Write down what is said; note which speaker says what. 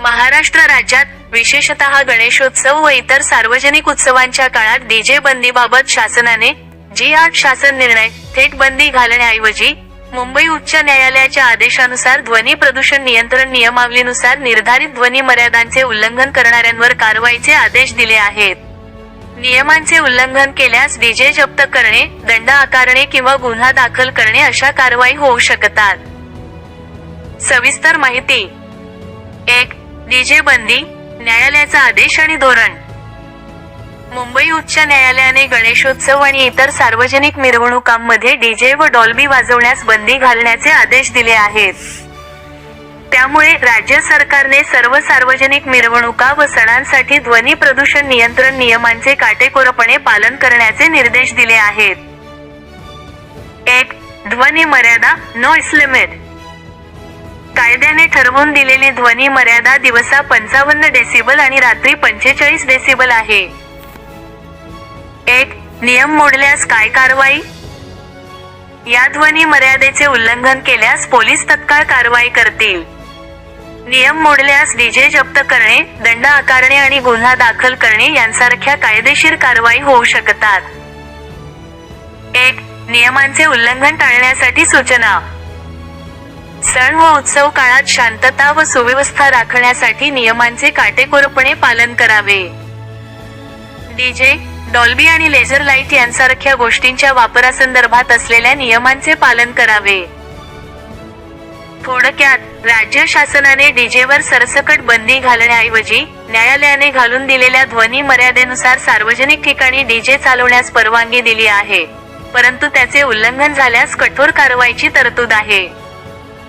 Speaker 1: महाराष्ट्र राज्यात विशेषतः गणेशोत्सव व इतर सार्वजनिक उत्सवांच्या काळात डीजे बंदीबाबत शासनाने जी आठ शासन निर्णय थेट बंदी घालण्याऐवजी मुंबई उच्च न्यायालयाच्या आदेशानुसार ध्वनी प्रदूषण नियंत्रण नियमावलीनुसार निर्धारित ध्वनी मर्यादांचे उल्लंघन करणाऱ्यांवर कारवाईचे आदेश दिले आहेत. नियमांचे उल्लंघन केल्यास डीजे जप्त करणे दंड आकारणे किंवा गुन्हा दाखल करणे अशा कारवाई होऊ शकतात. सविस्तर माहिती एक डीजे बंदी न्यायालयाचा आदेश आणि धोरण. मुंबई उच्च न्यायालयाने गणेशोत्सव आणि इतर सार्वजनिक मिरवणुकांमध्ये डीजे व डॉल्बी वाजवण्यास बंदी घालण्याचे आदेश दिले आहेत. त्यामुळे राज्य सरकारने सर्व सार्वजनिक मिरवणुका व सणांसाठी ध्वनी प्रदूषण नियंत्रण नियमांचे काटेकोरपणे पालन करण्याचे निर्देश दिले आहेत. एक ध्वनी मर्यादा नॉइस लिमिट कायद्याने ठरवून दिलेली ध्वनी मर्यादा दिवसा पंचावन्न डेसिबल आणि रात्री पंचेचाळीस डेसिबल आहे. एक नियम मोडल्यास काय कारवाई? या ध्वनी मर्यादेचे उल्लंघन केल्यास पोलीस तत्काळ कारवाई करतील. नियम मोडल्यास डीजे जप्त करणे दंड आकारणे आणि गुन्हा दाखल करणे यांसारख्या कायदेशीर कारवाई होऊ शकतात. एक नियमांचे उल्लंघन टाळण्यासाठी सूचना. सण व उत्सव काळात शांतता व सुव्यवस्था राखण्यासाठी नियमांचे काटेकोरपणे पालन करावे. डीजे डॉल्बी आणि लेझर लाइट यांसारख्या गोष्टींच्या वापरासंदर्भात असलेल्या नियमांचे पालन करावे. थोडक्यात राज्य शासनाने डीजेवर सरसकट बंदी घालण्याऐवजी न्यायालयाने घालून दिलेल्या ध्वनी मर्यादेनुसार सार्वजनिक ठिकाणी डीजे चालवण्यास परवानगी दिली आहे. परंतु त्याचे उल्लंघन झाल्यास कठोर कारवाईची तरतूद आहे.